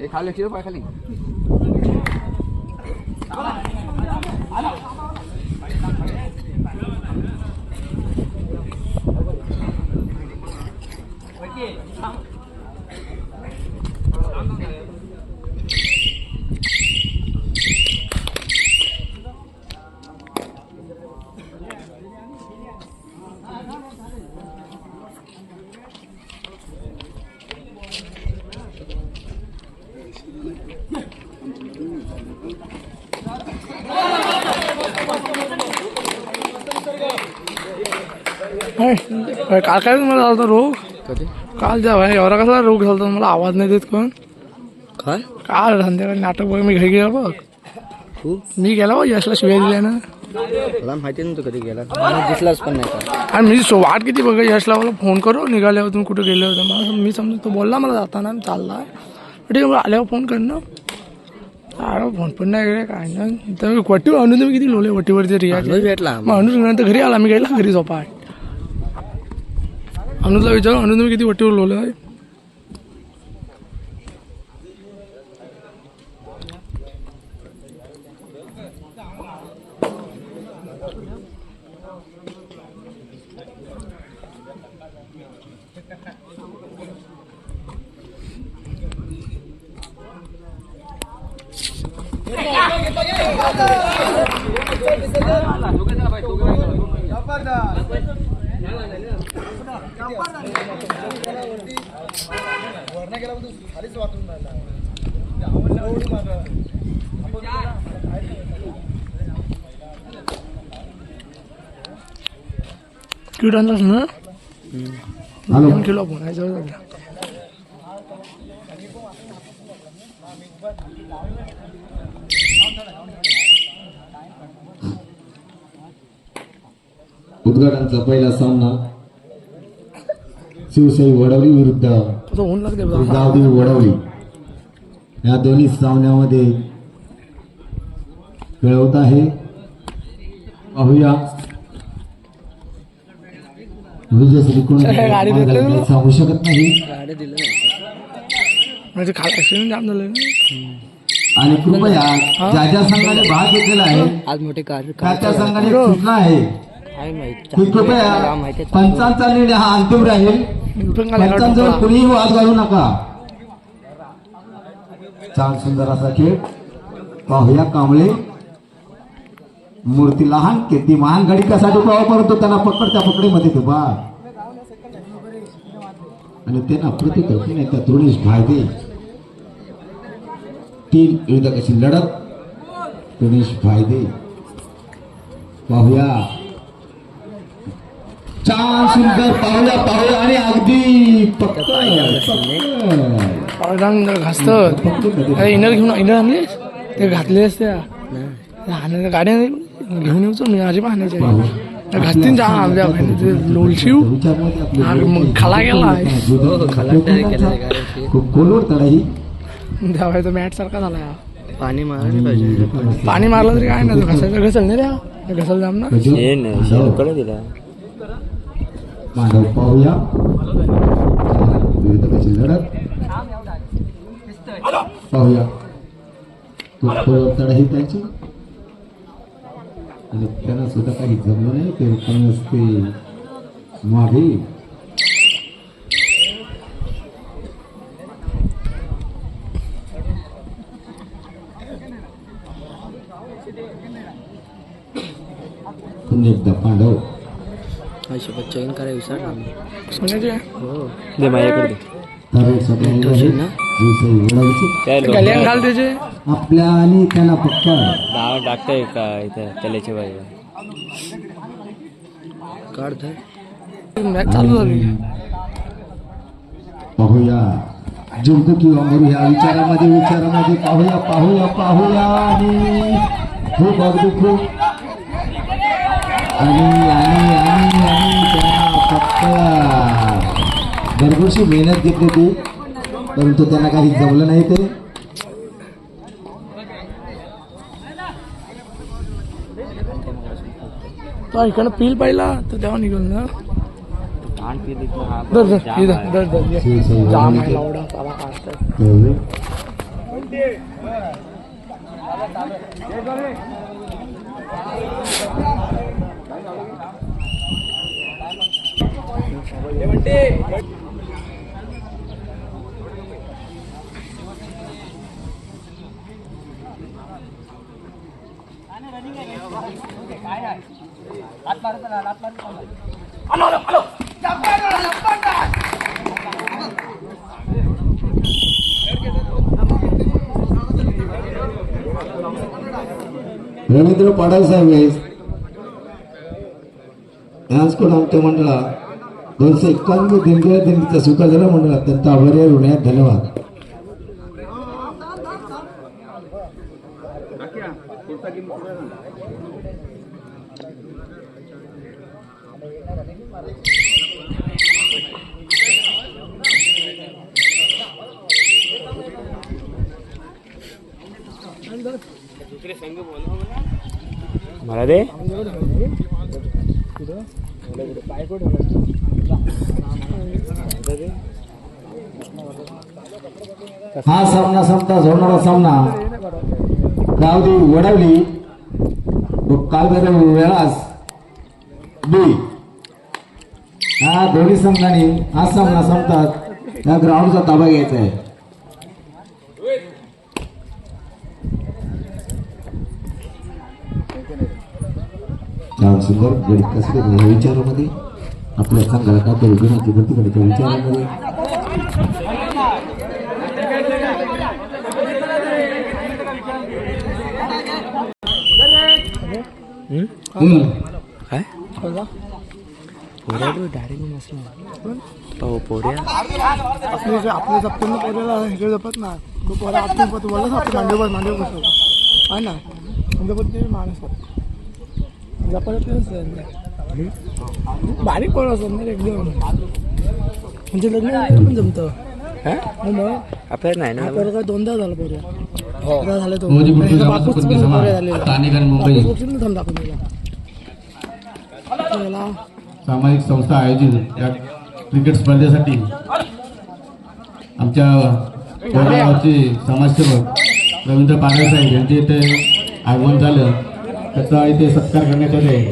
हे खाली लक्ष पाय खाली होय. काल काय मला झाला होता रोग. कधी? काल जेव्हा एवढा कसा रोग झाला मला आवाज नाही देत कोण. काय? काल संध्याकाळी नाटक बघ मी घरी गेलो बघ. खूप. मी गेला बघ यशला शिवाय दिल्या ना मला माहिती नव्हतं कधी गेला. दिसलाच पण नाही का? आणि मी सो वाट किती बघ यशला मला फोन करू निघाले होते कुठे गेले होते. मला मी समजा तो बोलला मला जाताना चालला. ठीक आहे आल्यावर फोन कर ना. अरे फोन पण नाही गेले काय नाही. तर मी वटी आणून तुम्ही किती लोले वटीवरती रिया भेटला. मग नंतर घरी आला मी गेला घरी झोपा अनुजला विचारू अनुज मी किती वट्टीवर लोले आहे? क्यूट आणलास ना दोन किलो आपण याच्यावर जाऊया. उद्घाटनचा पहिला सामना शिवशाही वडवली विरुद्ध. गावदेवी वडवली या दोन्ही सामन्यामध्ये खेळवत आहे. पाहूया. विजयश्री कोण सांगू शकत नाही. म्हणजे आणि कृपया ज्या ज्या संघाने भाग घेतलेला आहे आज मोठे कार्य त्या त्या संघाने सूचना आहे. कृपया पंचांचा निर्णय हा अंतिम राहील. पंचांजवळ टोपला. कुणीही वाद घालू नका. छान सुंदर असा खेळ. पाहूया कांबळे. मूर्ती लहान किती महान घडी त्यासाठी पावा परंतु त्यांना पकड त्या पकडीमध्ये तो बा आणि त्यांना प्रतिकल्पने त्या तृणेश भायदे तीन विरोधकाची लढत. तृणेश भायदे पाहूया. छान सुंदर पाहूया पाहूया आणि अगदी. पावसाळ्यात घासतं. इनर घेऊन इनर आणले? ते घातले असते हाणायच्या गाड्या घेऊन येऊचो मी माझी पाहण्याचे घासतीन जा आमच्या लोलशिव. मग खाला गेला. हो, तडाही द्यावायचा मॅट सारखा झाला. हा. पाणी मारायला पाहिजे. पाणी. मारलं तरी काय नाही तो घसायचं घसल नाही घसल जाम ना. हे दिला. माधव पाहूया विरोधकाची लढत पाहूया तडाही त्यांची आणि त्यांना सुद्धा काही जमलं नाही ते पन्नास ते मागे पुन्हा एकदा पांडव सोबत चेन करायला विसरला आम्ही सोन्याचे हो दे माझ्याकडे तर सगळ्यांनी ठेवशील ना? दिवसाही ओढायचे गल्यान घाल त्याचे आपल्या आणि त्यांना पक्का नाव टाकताय का इथं त्याल्याच्या बाजूला काढ मॅच चालू झाली पाहूया जिंकू किंवा मरू ह्या विचारामध्ये विचारामध्ये पाहूया पाहूया पाहूया आणि खूप अगदी खूप आणि आणि आणि आणि त्यांना फक्त भरपूरशी मेहनत घेतली ती परंतु त्यांना काही जमलं नाही ते. तो इकडनं पील पाहिला तर तेव्हा निघून ना. दर दर दर दर जाम आहे लावडा साला काढतात तो रवींद्र पाडाल साहेब आहेत आज कोण आमच्या मंडळा दोनशे एक्कावन्न दिनगळ दिंडीचा स्वीकार झाला मंडळात त्यांचा आभारी आहे धन्यवाद मला दे हा सामना संपता होणारा सामना गावदी वडवली. व कालभैरव वेळास बी. हा दोन्ही संघांनी हा सामना संपतात. या ग्राउंडचा ताबा घ्यायचा आहे. सुंदर कसं विचारामध्ये आपल्या संघाला काहीतरी गुणाची भरती विचारामध्ये. काय. पोऱ्या डायरेक्ट नसलं हो पोऱ्या. आपले जे आपले जपतो ना पोऱ्याला इकडे जपत ना तो पोरा आपण पण बोलला ना आपण मांडीवर मांडीवर बसवतो आहे ना? म्हणजे ते माणूस. जपत नाही बारीक पोरं असतात ना एकदम. म्हणजे लग्न पण जमतं. हा? हो मग आपल्याला नाही हा ना दोनदा झाला पोऱ्या झाले तो. मुंबई. सामाजिक संस्था आयोजित या क्रिकेट स्पर्धेसाठी आमच्या गावचे समाजसेवक रवींद्र पाडे साहेब यांचे इथे आगमन झालं. त्याचा इथे सत्कार करण्यात आले.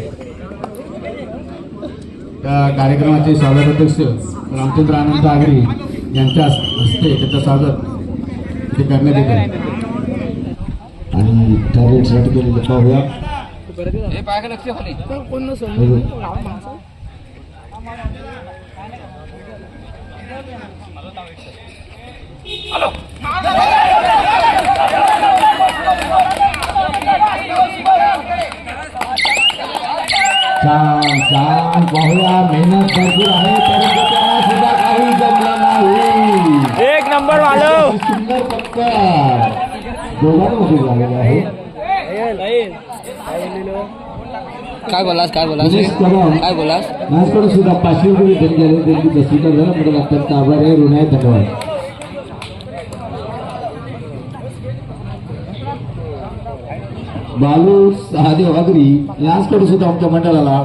त्या कार्यक्रमाचे स्वागताध्यक्ष रामचंद्र आनंद आगरी यांच्या हस्ते त्याचं स्वागत इथे करण्यात येतं. आणि टॉयलेटसाठी गेलेले पाहूया तर कोण नसेल हो. गाव माणसं छान छान पाहूया मेहनत भरपूर आहे परंतु त्याला सुद्धा काही जमलं नाही एक नंबर वालो। सुंदर पक्का दोघांमध्ये झालेलं आहे काय बोलास काय बोलास काय बोलास माझ्याकडे सुद्धा पाचशे रुपये देत गेले त्यांची स्वीकार झाला. म्हणजे अत्यंत आभारी आहे. ऋण आहे. धन्यवाद. बालू सहादेव अगरी यांच्याकडे सुद्धा आमच्या मंडळाला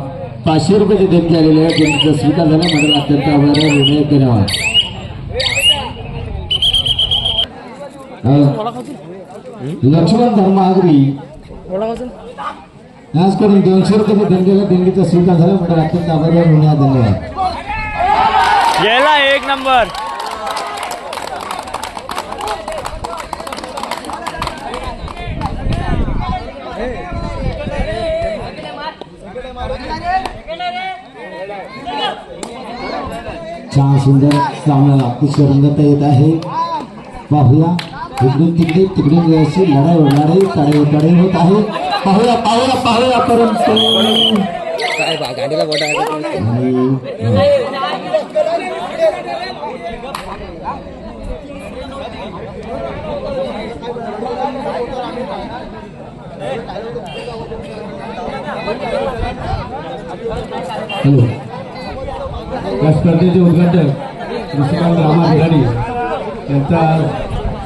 पाचशे रुपये देत गेलेले आहे त्यांचा स्वीकार झाला म्हणजे अत्यंत आभारी आहे. ऋण आहे. धन्यवाद. लक्ष्मण धर्म आगरी. वाजून याचकडून दोनशे रुपये देणगीला देणगीचा स्वीकार झाला म्हणजे अत्यंत आभारी आहे धन्यवाद. गेला एक नंबर. छान सुंदर सामन्याला अतिशय रंगत येत आहे. पाहूया. इकडून तिकडे तिकडून व्यवस्थित लढाई लढाई तडे तडे होत आहे पाहूया पाहूया पाहूया परंतु या स्पर्धेचे उद्घाटक कृषिकांत रामा बिहारी यांचा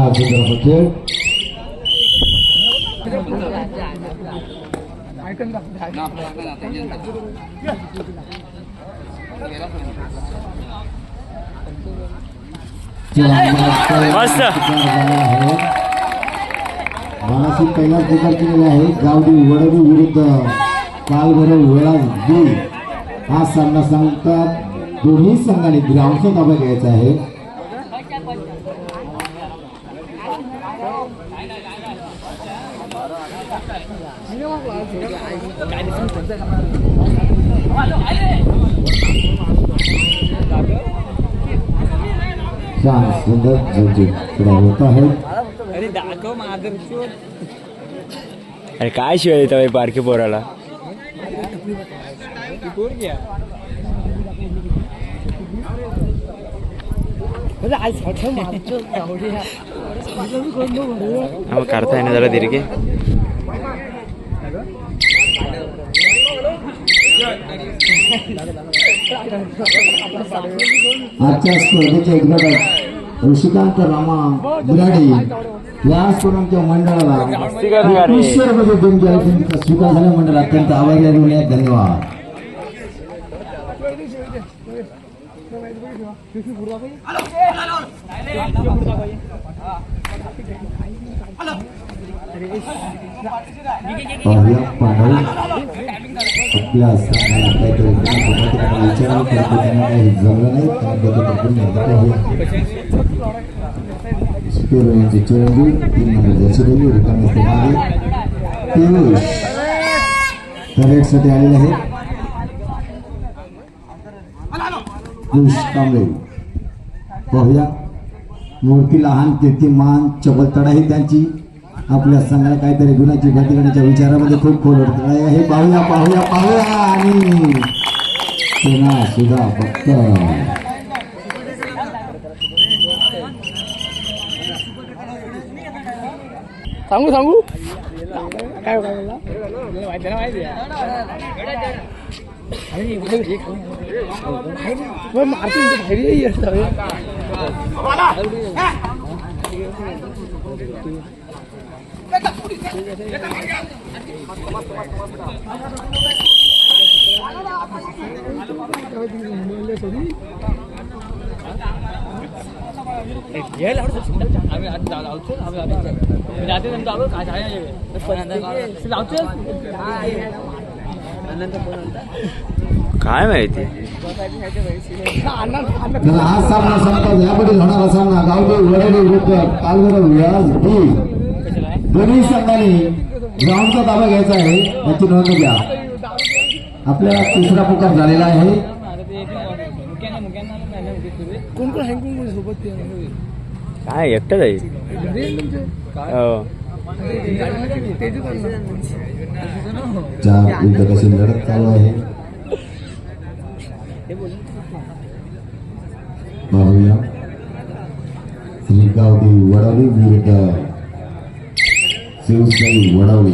चार सुंदर असा खेळ मस्त. मानसिक पहिलाच निकाल केलेला आहे. गावडी वडवी विरुद्ध. कालभैरव वेळा बी हा सामना सांगतात दोन्ही संघाने ग्राउंडचा ताबा घ्यायचा आहे. छान सुंदर जंजीर पुढे होत आहे अरे काय शिवाय देता बारकी पोराला? हा, मग करता येणं जरा दीर्घे आजच्या स्पर्धेचे उद्घाटक ऋषिकांत रामा बिराडे या स्पर्धांच्या स्वीकार मंडळ अत्यंत आभारी धन्यवाद आपल्या संघाला काहीतरी विचारायला परंतु त्यांना काही जमलं नाही. त्याबद्दल आपण नंतर पाहूया यांचे चिरंजीव तीन नंबर जर्सी दिली रिकामी असते मागे. पियुष. परेडसाठी आलेले आहेत पियुष कांबळे. पाहूया. मूर्ती लहान कीर्तिमान चपल तडाही त्यांची. आपल्या संघाला काहीतरी गुणाची भरती करण्याच्या विचारामध्ये खूप खोल अडथळा आहे पाहूया पाहूया पाहूया आणि पुन्हा सुद्धा फक्त. सांगू सांगू? काय काय बोलला मारतो बाहेर येत काय माहिती? हा सामना संपतात यापुढे होणारा सामना. गावडे वडे विरुद्ध कालगड व्याज बी दोन्ही संघांनी ग्राउंडचा ताबा घ्यायचा आहे. याची नोंद घ्या. आपल्याला तिसरा पुकार झालेला आहे. कोण कोण सोबत काय एकटं जाईल. चार युद्ध कशी लढत चालू आहे. पाहूया. श्री गावदेवी वडावी विरुद्ध. शिवसाई वडावी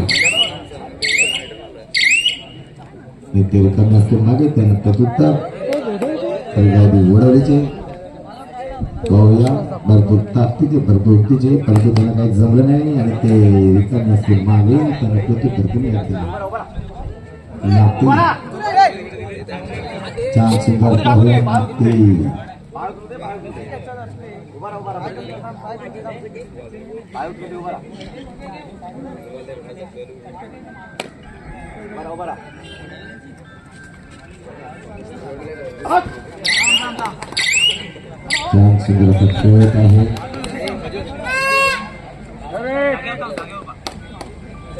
ते रिकामी असते मागे त्यांना प्रत्युत्तर. श्री वडवलीचे. वडावीचे पाहूया भरपूर ताकदीचे भरपूर उक्तीचे परंतु त्यांना काही जमलं नाही आणि ते रिकामी असते मागे त्यांना प्रत्युत्तर कमी लागते चार सुंदर पाहूया. लागते छान सुंदर असं खेळत आहे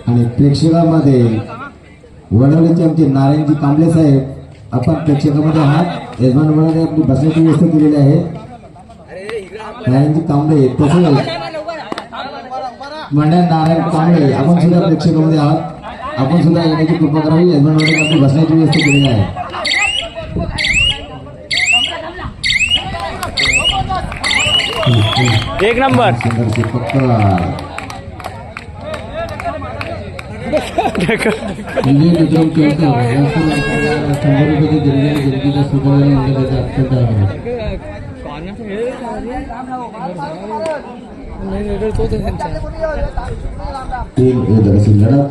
आणि प्रेक्षकांमध्ये वडवलेचे आमचे नारायणजी कांबळे साहेब आपण प्रेक्षकामध्ये आहात. यजमान वडवले आपली बसण्याची व्यवस्था केलेली आहे. नारायणजी कांबळे तसंच मंड्या नारायण कांबळे आपण सुद्धा प्रेक्षकामध्ये आहात. आपण सुद्धा येण्याची कृपा करावी. यजमानमध्ये आपली बसण्याची व्यवस्था केलेली आहे. एक नंबर. शंभर रुपये जनतेला तीन एकदिवसीय लढत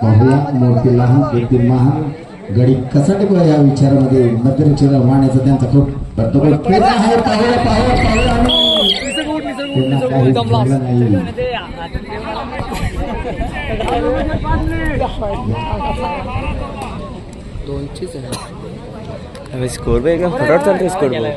पाहूया मोठी लहान एक महान। गडी कसा टिकवा या विचारामध्ये मध्यरक्षेला वाहण्याचा त्यांचा खूप प्रत्येक प्रयत्न आहे पाहूया पाहूया पाहूया आणि त्यांना काही नाही. दोनशेच आहे स्कोर बघ फटाफट चालते स्कोर बघ.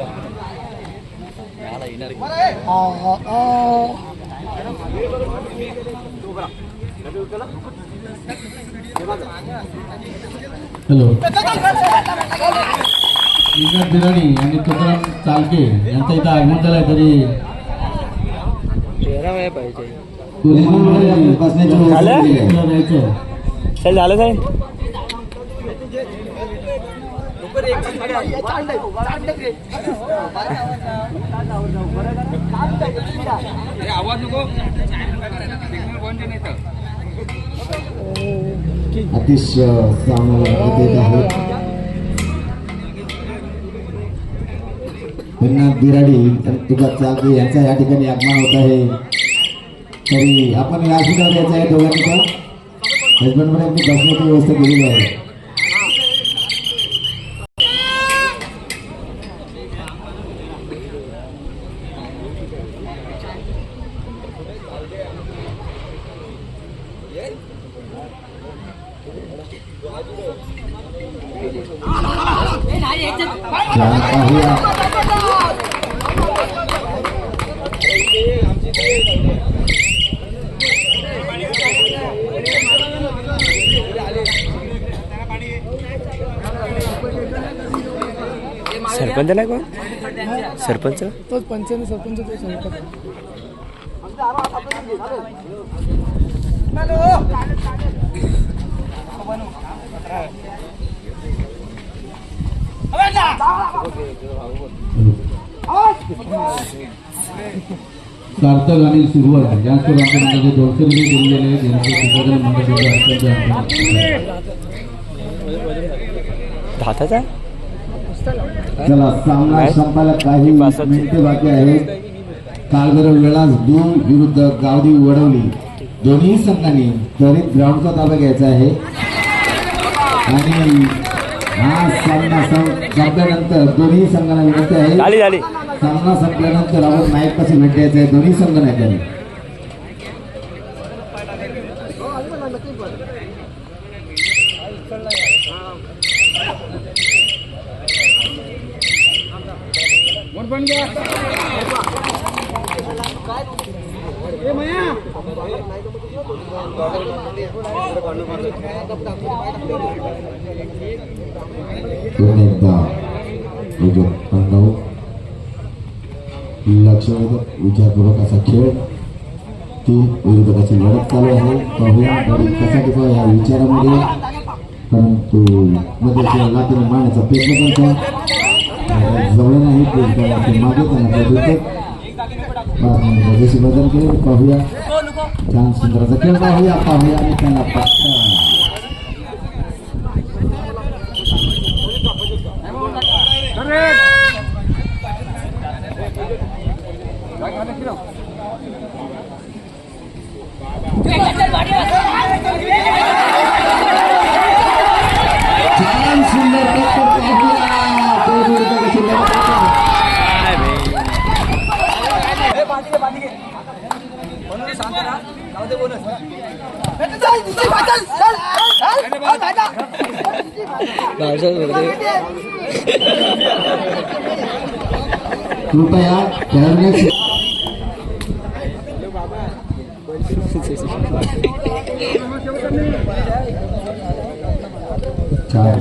हॅलो. विनाथ बिराणी आणि तुकाराम चालके यांचा इथं आगमन झालाय तरी. तेरा वेळा पाहिजे. बसण्याची झालं? अतिशय चांगलं त्यांना बिराडी तुझा चालते यांचा या ठिकाणी आगमन होत आहे. तरी आपण या सुद्धा द्यायचं आहे दोघांचा. हजबंड हजबंडमध्ये आपली बसण्याची व्यवस्था केलेली आहे छान पाहूया सरपंच नाही कोण? सरपंच? तोच पंचायत सरपंच तो सरपंच सार्थक आणि सुरुवात या स्वरांमध्ये दोनशे रुपये दिले गेले ज्यांचे चला. सामना? संपायला काही. मिनिटे बाकी आहेत. कालगर वेळास दूर विरुद्ध गावदी वडवली. दोन्ही संघांनी त्वरित ग्राउंडचा ताबा घ्यायचा आहे. आणि हा सामना संपल्यानंतर दोन्ही संघांना विनंती आहे. सामना संपल्यानंतर आपण नायक कसे भेट द्यायचं आहे. दोन्ही संघ नायकांनी दोन एकदा उजव पांडव लक्षवेधक विचारपूर्वक असा खेळ ती विरोधकाची लढत चालू आहे पाहूया गाडी कसा टिकवा या विचारामध्ये परंतु मध्ये लातीने मारण्याचा प्रयत्न करता जवळ नाही ते मागे त्यांना जशी बदल केले पाहूया छान सुंदर असा खेळ पाहूया पाहूया आणि त्यांना पटकन छान सुंदर टक्कर पाहूया तो विरोधकाची लढत आहे. कृपया खेळण्याची छान